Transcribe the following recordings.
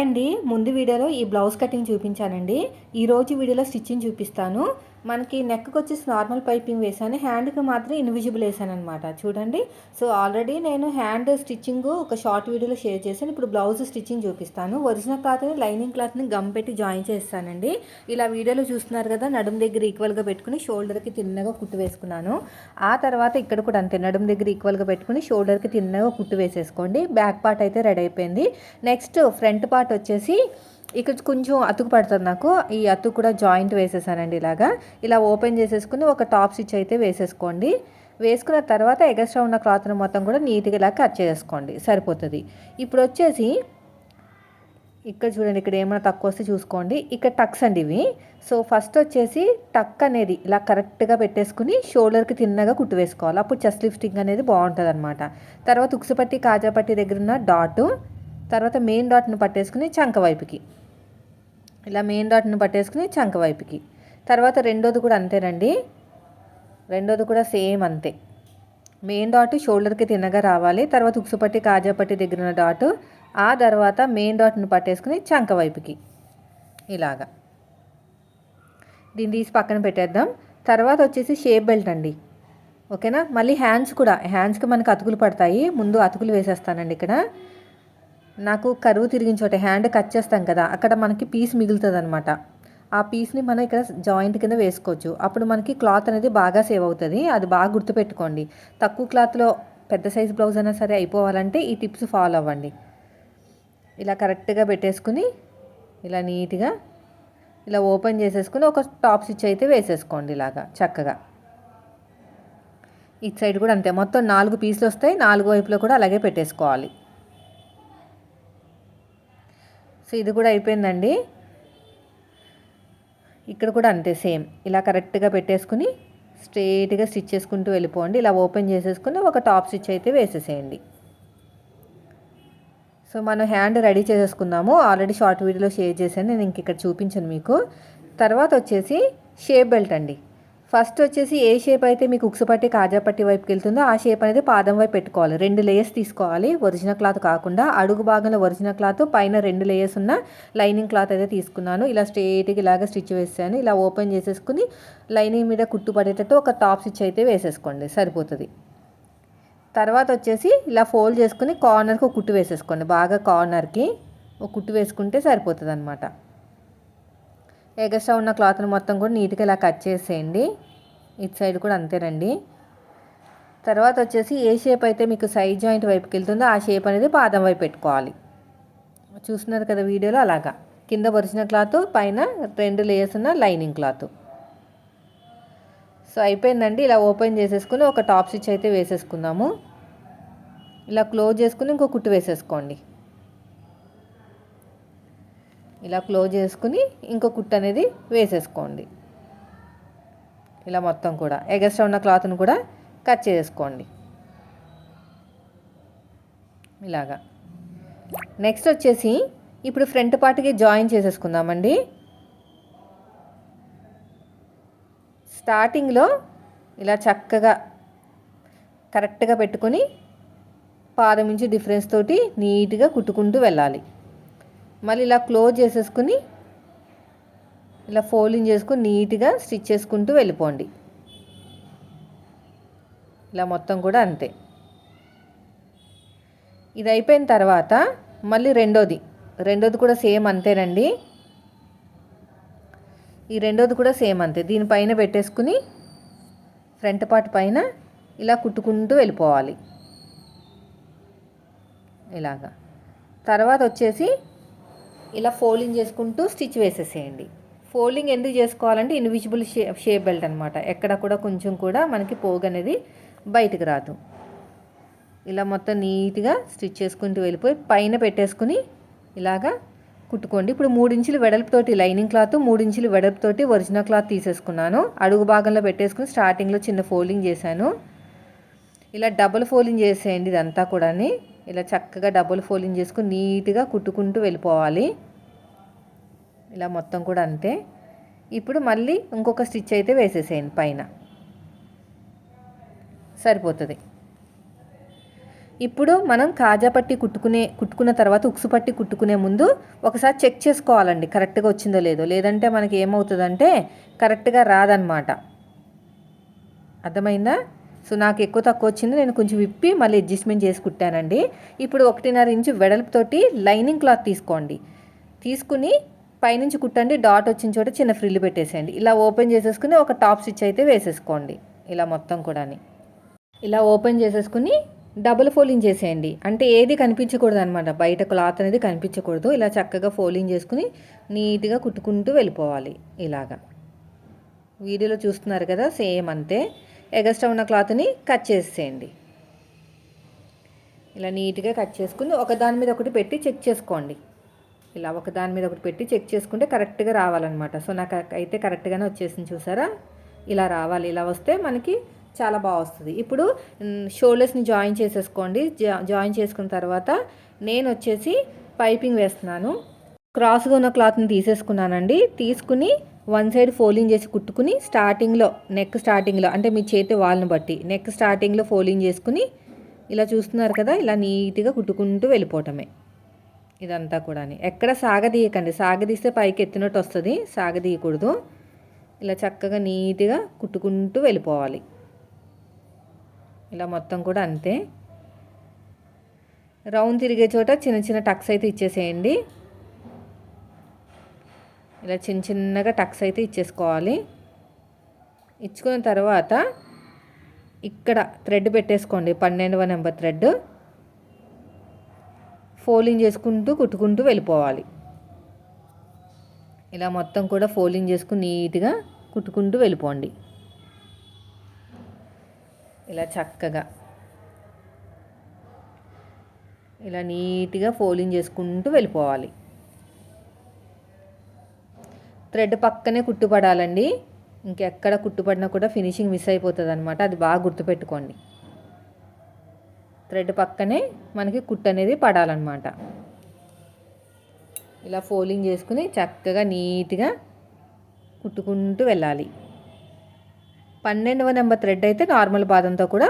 అండి ముందు వీడియోలో ఈ బ్లౌజ్ కటింగ్ చూపించానండి. ఈరోజు వీడియోలో స్టిచ్చింగ్ చూపిస్తాను. మనకి నెక్కి వచ్చేసి నార్మల్ పైపింగ్ వేసాను. హ్యాండ్కి మాత్రం ఇన్విజిబుల్ వేసాను అనమాట చూడండి. సో ఆల్రెడీ నేను హ్యాండ్ స్టిచ్చింగ్ ఒక షార్ట్ వీడియోలో షేర్ చేశాను. ఇప్పుడు బ్లౌజ్ స్టిచ్చింగ్ చూపిస్తాను. ఒరిజినల్ క్లాత్ని లైనింగ్ క్లాత్ని గమ్ పెట్టి జాయిన్ చేస్తానండి. ఇలా వీడియోలో చూస్తున్నారు కదా నడుం దగ్గర ఈక్వల్గా పెట్టుకుని షోల్డర్కి తిన్నగా కుట్టు వేసుకున్నాను. ఆ తర్వాత ఇక్కడ కూడా అంతే నడుం దగ్గర ఈక్వల్గా పెట్టుకుని షోల్డర్కి తిన్నగా కుట్టు వేసేసుకోండి. బ్యాక్ పార్ట్ అయితే రెడీ అయిపోయింది. నెక్స్ట్ ఫ్రంట్ పార్ట్ వచ్చేసి ఇక్కడ కొంచెం అతుకు పడుతుంది నాకు. ఈ అతుకు కూడా జాయింట్ వేసేసానండి ఇలాగా. ఇలా ఓపెన్ చేసేసుకుని ఒక టాప్ స్టిచ్ అయితే వేసేసుకోండి. వేసుకున్న తర్వాత ఎగస్ట్రా ఉన్న క్లాత్ని మొత్తం కూడా నీట్గా ఇలా కట్ చేసుకోండి. సరిపోతుంది. ఇప్పుడు వచ్చేసి ఇక్కడ చూడండి ఇక్కడ ఏమైనా తక్కువ వస్తే చూసుకోండి. ఇక్కడ టక్స్ అండి ఇవి. సో ఫస్ట్ వచ్చేసి టక్ అనేది ఇలా కరెక్ట్గా పెట్టేసుకుని షోల్డర్కి తిన్నగా కుట్టు వేసుకోవాలి అప్పుడు చెస్ట్ లిఫ్టింగ్ అనేది బాగుంటుంది అనమాట తర్వాత ఉక్సుపట్టి కాజాపట్టి దగ్గర ఉన్న డాటు తర్వాత మెయిన్ డాట్ను పట్టేసుకుని చంక వైపుకి. ఇలా మెయిన్ డాట్ను పట్టేసుకుని చంక వైపుకి. తర్వాత రెండోది కూడా అంతేనండి. రెండోది కూడా సేమ్ అంతే. మెయిన్ డాట్ షోల్డర్కి తిన్నగా రావాలి. తర్వాత ఉక్సుపట్టి కాజాపట్టి దగ్గర ఉన్న డాట్ ఆ తర్వాత మెయిన్ డాట్ను పట్టేసుకుని చంక వైపుకి. ఇలాగా. దీన్ని తీసి పక్కన పెట్టేద్దాం. తర్వాత వచ్చేసి షేప్ బెల్ట్ అండి. ఓకేనా? మళ్ళీ హ్యాండ్స్ కూడా. హ్యాండ్స్కి మనకు అతుకులు పడతాయి. ముందు అతుకులు వేసేస్తానండి ఇక్కడ. నాకు కరువు తిరిగిన చోట హ్యాండ్ కట్ చేస్తాం కదా అక్కడ మనకి పీస్ మిగులుతుంది అనమాట ఆ పీస్ని మనం ఇక్కడ జాయింట్ కింద వేసుకోవచ్చు. అప్పుడు మనకి క్లాత్ అనేది బాగా సేవ్ అవుతుంది. అది బాగా గుర్తుపెట్టుకోండి. తక్కువ క్లాత్లో పెద్ద సైజ్ బ్లౌజ్ అయినా సరే అయిపోవాలంటే ఈ టిప్స్ ఫాలో అవ్వండి. ఇలా కరెక్ట్గా పెట్టేసుకుని ఇలా నీట్గా ఇలా ఓపెన్ చేసేసుకుని ఒక టాప్ స్టిచ్ అయితే వేసేసుకోండి ఇలాగా చక్కగా. ఇటు సైడ్ కూడా అంతే. మొత్తం నాలుగు పీసులు వస్తాయి. నాలుగు వైపులో కూడా అలాగే పెట్టేసుకోవాలి. సో ఇది కూడా అయిపోయిందండి. ఇక్కడ కూడా అంతే సేమ్. ఇలా కరెక్ట్గా పెట్టేసుకుని స్ట్రేట్గా స్టిచ్ చేసుకుంటూ వెళ్ళిపోండి. ఇలా ఓపెన్ చేసేసుకుని ఒక టాప్ స్టిచ్ అయితే వేసేసేయండి. సో మనం హ్యాండ్ రెడీ చేసేసుకుందాము. ఆల్రెడీ షార్ట్ వీడియోలో షేర్ చేశాను. నేను ఇంక ఇక్కడ చూపించాను మీకు. తర్వాత వచ్చేసి షేప్ బెల్ట్ అండి. ఫస్ట్ వచ్చేసి ఏ షేప్ అయితే మీకు ఉక్సుపట్టి కాజాపట్టి వైపుకి వెళ్తుందో ఆ షేప్ అనేది పాదం వైపు పెట్టుకోవాలి. రెండు లేయర్స్ తీసుకోవాలి. ఒరిజినల్ క్లాత్ కాకుండా అడుగు భాగంలో ఒరిజినల్ క్లాత్ పైన రెండు లేయర్స్ ఉన్న లైనింగ్ క్లాత్ అయితే తీసుకున్నాను. ఇలా స్ట్రేట్గా ఇలాగ స్టిచ్ వేసాను. ఇలా ఓపెన్ చేసేసుకుని లైనింగ్ మీద కుట్టు పడేటట్టు ఒక టాప్ స్టిచ్ అయితే వేసేసుకోండి. సరిపోతుంది. తర్వాత వచ్చేసి ఇలా ఫోల్డ్ చేసుకుని కార్నర్కి ఒక కుట్టు వేసేసుకోండి. బాగా కార్నర్కి ఒక కుట్టు వేసుకుంటే సరిపోతుంది అనమాట ఎగస్ట్రా ఉన్న క్లాత్ని మొత్తం కూడా నీట్గా ఇలా కట్ చేసేయండి. ఇటు సైడ్ కూడా అంతేనండి. తర్వాత వచ్చేసి ఏ షేప్ అయితే మీకు సైడ్ జాయింట్ వైపుకి వెళ్తుందో ఆ షేప్ అనేది పాదం వైపు పెట్టుకోవాలి. చూస్తున్నారు కదా వీడియోలో అలాగా. కింద ఒరిజినల్ క్లాత్ పైన రెండు లేయర్స్ ఉన్న లైనింగ్ క్లాత్. సో అయిపోయిందండి. ఇలా ఓపెన్ చేసేసుకుని ఒక టాప్ స్టిచ్ అయితే వేసేసుకుందాము. ఇలా క్లోజ్ చేసుకుని ఇంకో కుట్టు వేసేసుకోండి. ఇలా క్లోజ్ చేసుకుని ఇంకో కుట్టు అనేది వేసేసుకోండి. ఇలా మొత్తం కూడా ఎగస్ట్రా ఉన్న క్లాత్ను కూడా కట్ చేసుకోండి. ఇలాగా. నెక్స్ట్ వచ్చేసి ఇప్పుడు ఫ్రంట్ పార్ట్కి జాయిన్ చేసేసుకుందామండి. స్టార్టింగ్లో ఇలా చక్కగా కరెక్ట్గా పెట్టుకొని పాదం నుంచి డిఫరెన్స్ తోటి నీట్గా కుట్టుకుంటూ వెళ్ళాలి. మళ్ళీ ఇలా క్లోజ్ చేసేసుకుని ఇలా ఫోల్డింగ్ చేసుకుని నీట్గా స్టిచ్ చేసుకుంటూ వెళ్ళిపోండి. ఇలా మొత్తం కూడా అంతే. ఇది అయిపోయిన తర్వాత మళ్ళీ రెండోది. రెండోది కూడా సేమ్ అంతేనండి. ఈ రెండోది కూడా సేమ్ అంతే. దీనిపైన పెట్టేసుకుని ఫ్రంట్ పార్ట్ పైన ఇలా కుట్టుకుంటూ వెళ్ళిపోవాలి. ఇలాగా. తర్వాత వచ్చేసి ఇలా ఫోల్డింగ్ చేసుకుంటూ స్టిచ్ వేసేసేయండి. ఫోల్డింగ్ ఎందుకు చేసుకోవాలంటే ఇన్విజిబుల్ షే షేప్ బెల్ట్ అనమాట ఎక్కడ కూడా కొంచెం కూడా మనకి పోగు అనేది బయటకు రాదు. ఇలా మొత్తం నీట్గా స్టిచ్ చేసుకుంటూ వెళ్ళిపోయి పైన పెట్టేసుకుని ఇలాగా కుట్టుకోండి. ఇప్పుడు మూడించులు వెడల్పుతోటి లైనింగ్ క్లాత్ మూడించులు వెడల్పుతోటి ఒరిజినల్ క్లాత్ తీసేసుకున్నాను. అడుగు భాగంలో పెట్టేసుకుని స్టార్టింగ్లో చిన్న ఫోల్డింగ్ చేశాను. ఇలా డబుల్ ఫోల్డింగ్ చేసేయండి ఇదంతా కూడా ఇలా చక్కగా డబుల్ ఫోల్డింగ్ చేసుకుని నీట్గా కుట్టుకుంటూ వెళ్ళిపోవాలి. ఇలా మొత్తం కూడా అంతే. ఇప్పుడు మళ్ళీ ఇంకొక స్టిచ్ అయితే వేసేసేయండి పైన. సరిపోతుంది. ఇప్పుడు మనం కాజా పట్టి కుట్టుకునే కుట్టుకున్న తర్వాత ఉక్సు పట్టి కుట్టుకునే ముందు ఒకసారి చెక్ చేసుకోవాలండి కరెక్ట్గా వచ్చిందో లేదో. లేదంటే మనకి ఏమవుతుందంటే కరెక్ట్గా రాదనమాట. అర్థమైందా? సో నాకు ఎక్కువ తక్కువ వచ్చింది. నేను కొంచెం విప్పి మళ్ళీ అడ్జస్ట్మెంట్ చేసి కుట్టానండి. ఇప్పుడు ఒకటిన్నర ఇంచు వెడల్పుతోటి లైనింగ్ క్లాత్ తీసుకోండి. తీసుకుని పైనుంచి కుట్టండి. డాట్ వచ్చిన చోట చిన్న ఫ్రిల్లు పెట్టేసేయండి. ఇలా ఓపెన్ చేసేసుకుని ఒక టాప్ స్టిచ్ అయితే వేసేసుకోండి. ఇలా మొత్తం కూడా ఇలా ఓపెన్ చేసేసుకుని డబుల్ ఫోల్డింగ్ చేసేయండి. అంటే ఏది కనిపించకూడదు అనమాట బయట క్లాత్ అనేది కనిపించకూడదు. ఇలా చక్కగా ఫోల్డింగ్ చేసుకుని నీట్గా కుట్టుకుంటూ వెళ్ళిపోవాలి. ఇలాగా. వీడియోలో చూస్తున్నారు కదా సేమ్ అంతే. ఎగస్ట్రా ఉన్న క్లాత్ని కట్ చేసేయండి. ఇలా నీట్గా కట్ చేసుకుని ఒకదాని మీద ఒకటి పెట్టి చెక్ చేసుకోండి. ఇలా ఒకదాని మీద ఒకటి పెట్టి చెక్ చేసుకుంటే కరెక్ట్గా రావాలన్నమాట. సో నాకు అయితే కరెక్ట్గానే వచ్చేసింది చూసారా? ఇలా రావాలి. ఇలా వస్తే మనకి చాలా బాగా వస్తుంది. ఇప్పుడు షోల్డర్స్ని జాయిన్ చేసేసుకోండి. జాయిన్ చేసుకున్న తర్వాత నేను వచ్చేసి పైపింగ్ వేస్తున్నాను. క్రాస్గా ఉన్న క్లాత్ని తీసేసుకున్నానండి. తీసుకుని వన్ సైడ్ ఫోల్డింగ్ చేసి కుట్టుకుని స్టార్టింగ్లో నెక్ స్టార్టింగ్లో అంటే మీ చేతి వాళ్ళని బట్టి నెక్ స్టార్టింగ్లో ఫోల్డింగ్ చేసుకుని ఇలా చూస్తున్నారు కదా ఇలా నీట్గా కుట్టుకుంటూ వెళ్ళిపోవటమే. ఇదంతా కూడా ఎక్కడ సాగదీయకండి సాగదీస్తే పైకి ఎత్తినట్టు వస్తుంది. సాగదీయకూడదు ఇలా చక్కగా నీట్గా కుట్టుకుంటూ వెళ్ళిపోవాలి. ఇలా మొత్తం కూడా అంతే. రౌండ్ తిరిగే చోట చిన్న చిన్న టక్స్ అయితే ఇచ్చేసేయండి. ఇలా చిన్న చిన్నగా టక్స్ అయితే ఇచ్చేసుకోవాలి. ఇచ్చుకున్న తర్వాత ఇక్కడ థ్రెడ్ పెట్టేసుకోండి. పన్నెండవ నెంబర్ థ్రెడ్ ఫోల్డింగ్ చేసుకుంటూ కుట్టుకుంటూ వెళ్ళిపోవాలి. ఇలా మొత్తం కూడా ఫోల్డింగ్ చేసుకుని నీట్గా కుట్టుకుంటూ వెళ్ళిపోండి. ఇలా చక్కగా. ఇలా నీట్గా ఫోల్డింగ్ చేసుకుంటూ వెళ్ళిపోవాలి. థ్రెడ్ పక్కనే కుట్టుపడాలండి. ఇంకెక్కడ కుట్టుపడినా కూడా ఫినిషింగ్ మిస్ అయిపోతుంది అనమాట అది బాగా గుర్తుపెట్టుకోండి. థ్రెడ్ పక్కనే మనకి కుట్టు అనేది పడాలన్నమాట. ఇలా ఫోల్డింగ్ చేసుకుని చక్కగా నీట్గా కుట్టుకుంటూ వెళ్ళాలి. పన్నెండవ నెంబర్ థ్రెడ్ అయితే నార్మల్ బాదంతో కూడా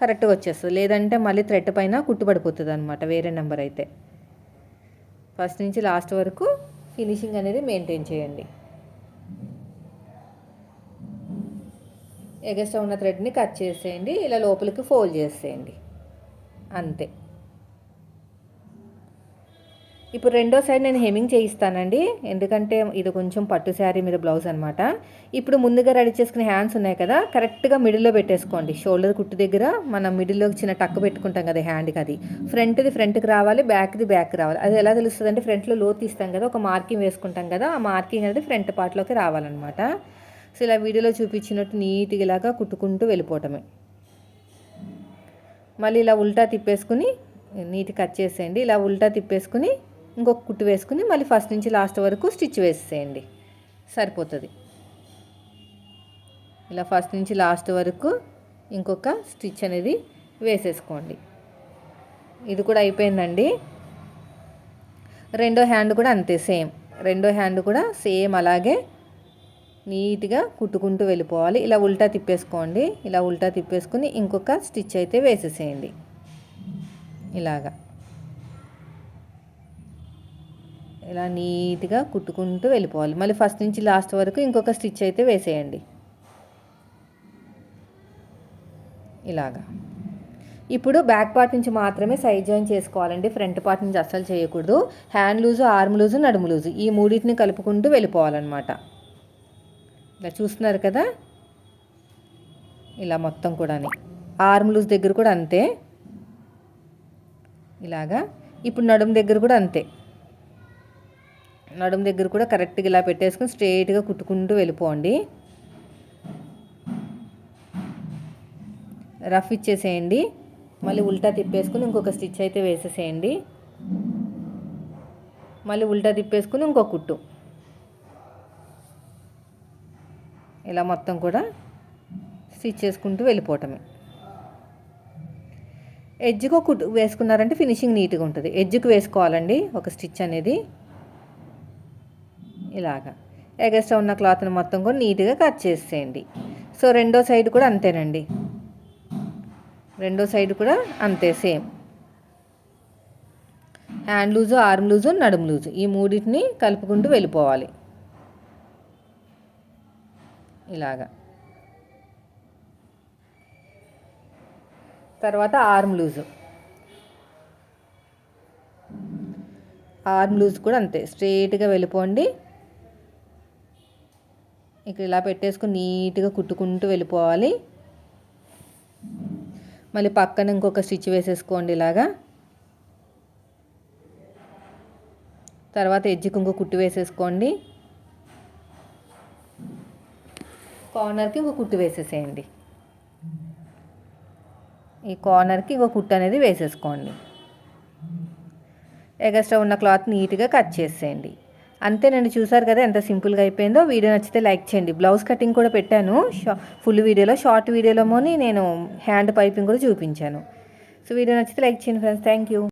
కరెక్ట్గా వచ్చేస్తుంది. లేదంటే మళ్ళీ థ్రెడ్ పైన కుట్టుబడిపోతుంది అనమాట వేరే నెంబర్ అయితే. ఫస్ట్ నుంచి లాస్ట్ వరకు ఫినిషింగ్ అనేది మెయింటైన్ చేయండి. ఎగస్ట్రా ఉన్న థ్రెడ్ని కట్ చేసేయండి ఇలా లోపలికి ఫోల్డ్ చేసేయండి. అంతే. ఇప్పుడు రెండో సైడ్ నేను హెమింగ్ చేయిస్తానండి. ఎందుకంటే ఇది కొంచెం పట్టు శారీ మీద బ్లౌజ్ అనమాట ఇప్పుడు ముందుగా రెడీ చేసుకునే హ్యాండ్స్ ఉన్నాయి కదా కరెక్ట్గా మిడిల్లో పెట్టేసుకోండి. షోల్డర్ కుట్టు దగ్గర మనం మిడిల్లో చిన్న టక్ పెట్టుకుంటాం కదా హ్యాండ్కి అది. ఫ్రంట్ది ఫ్రంట్కి రావాలి బ్యాక్ది బ్యాక్ రావాలి. అది ఎలా తెలుస్తుంది అంటే ఫ్రంట్లో లోతు ఇస్తాం కదా ఒక మార్కింగ్ వేసుకుంటాం కదా ఆ మార్కింగ్ అనేది ఫ్రంట్ పార్ట్లోకి రావాలన్నమాట. సో ఇలా వీడియోలో చూపించినట్టు నీట్గా ఇలాగా కుట్టుకుంటూ వెళ్ళిపోవటమే. మళ్ళీ ఇలా ఉల్టా తిప్పేసుకుని నీట్ కట్ చేసేయండి. ఇలా ఉల్టా తిప్పేసుకుని ఇంకొక కుట్టు వేసుకుని మళ్ళీ ఫస్ట్ నుంచి లాస్ట్ వరకు స్టిచ్ వేసేయండి. సరిపోతుంది. ఇలా ఫస్ట్ నుంచి లాస్ట్ వరకు ఇంకొక స్టిచ్ అనేది వేసేసుకోండి. ఇది కూడా అయిపోయిందండి. రెండో హ్యాండ్ కూడా అంతే సేమ్. రెండో హ్యాండ్ కూడా సేమ్ అలాగే నీట్గా కుట్టుకుంటూ వెళ్ళిపోవాలి. ఇలా ఉల్టా తిప్పేసుకోండి. ఇలా ఉల్టా తిప్పేసుకుని ఇంకొక స్టిచ్ అయితే వేసేసేయండి. ఇలాగా. ఇలా నీట్గా కుట్టుకుంటూ వెళ్ళిపోవాలి. మళ్ళీ ఫస్ట్ నుంచి లాస్ట్ వరకు ఇంకొక స్టిచ్ అయితే వేసేయండి. ఇలాగా. ఇప్పుడు బ్యాక్ పార్ట్ నుంచి మాత్రమే సైడ్ జాయిన్ చేసుకోవాలండి. ఫ్రంట్ పార్ట్ నుంచి అస్సలు చేయకూడదు. హ్యాండ్ లూజు ఆర్మ్ లూజు నడుము లూజు ఈ మూడింటిని కలుపుకుంటూ వెళ్ళిపోవాలన్నమాట. ఇలా చూస్తున్నారు కదా? ఇలా మొత్తం కూడా ఆర్మ్ లూజ్ దగ్గర కూడా అంతే. ఇలాగా. ఇప్పుడు నడుము దగ్గర కూడా అంతే. నడుము దగ్గర కూడా కరెక్ట్గా ఇలా పెట్టేసుకొని స్ట్రైట్గా కుట్టుకుంటూ వెళ్ళిపోండి. రఫ్ ఇచ్చేసేయండి. మళ్ళీ ఉల్టా తిప్పేసుకుని ఇంకొక స్టిచ్ అయితే వేసేసేయండి. మళ్ళీ ఉల్టా తిప్పేసుకుని ఇంకొక కుట్టు. ఇలా మొత్తం కూడా స్టిచ్ చేసుకుంటూ వెళ్ళిపోవటమే. ఎడ్జ్కి కుట్టు వేసుకున్నారంటే ఫినిషింగ్ నీట్గా ఉంటుంది. ఎడ్జ్కి వేసుకోవాలండి ఒక స్టిచ్ అనేది. ఇలాగా. ఎగస్ట్రా ఉన్న క్లాత్ని మొత్తం కూడా నీట్గా కట్ చేసేయండి. సో రెండో సైడ్ కూడా అంతేనండి. రెండో సైడ్ కూడా అంతే same. Hand loose arm loose నడుము లూజు ఈ మూడింటిని కలుపుకుంటూ వెళ్ళిపోవాలి. ఇలాగా. తర్వాత ఆర్మ్ లూజు. ఆర్మ్ లూజ్ కూడా అంతే. స్ట్రైట్గా వెళ్ళిపోండి. ఇక్కడ ఇలా పెట్టేసుకుని నీట్గా కుట్టుకుంటూ వెళ్ళిపోవాలి. మళ్ళీ పక్కన ఇంకొక స్టిచ్ వేసేసుకోండి ఇలాగా. తర్వాత ఎజ్జికి ఇంకో కుట్టు వేసేసుకోండి. కార్నర్కి ఇంకో కుట్టు వేసేసేయండి. ఈ కార్నర్కి ఇంకో కుట్టు అనేది వేసేసుకోండి. ఎగస్ట్రా ఉన్న క్లాత్ నీట్గా కట్ చేసేయండి. అంతేనండి చూసారు కదా ఎంత సింపుల్గా అయిపోయిందో. వీడియో నచ్చితే లైక్ చేయండి. బ్లౌజ్ కటింగ్ కూడా పెట్టాను. షా ఫుల్ వీడియోలో షార్ట్ వీడియోలోమోని నేను హ్యాండ్ పైపింగ్ కూడా చూపించాను. సో వీడియో నచ్చితే లైక్ చేయండి ఫ్రెండ్స్. Thank you.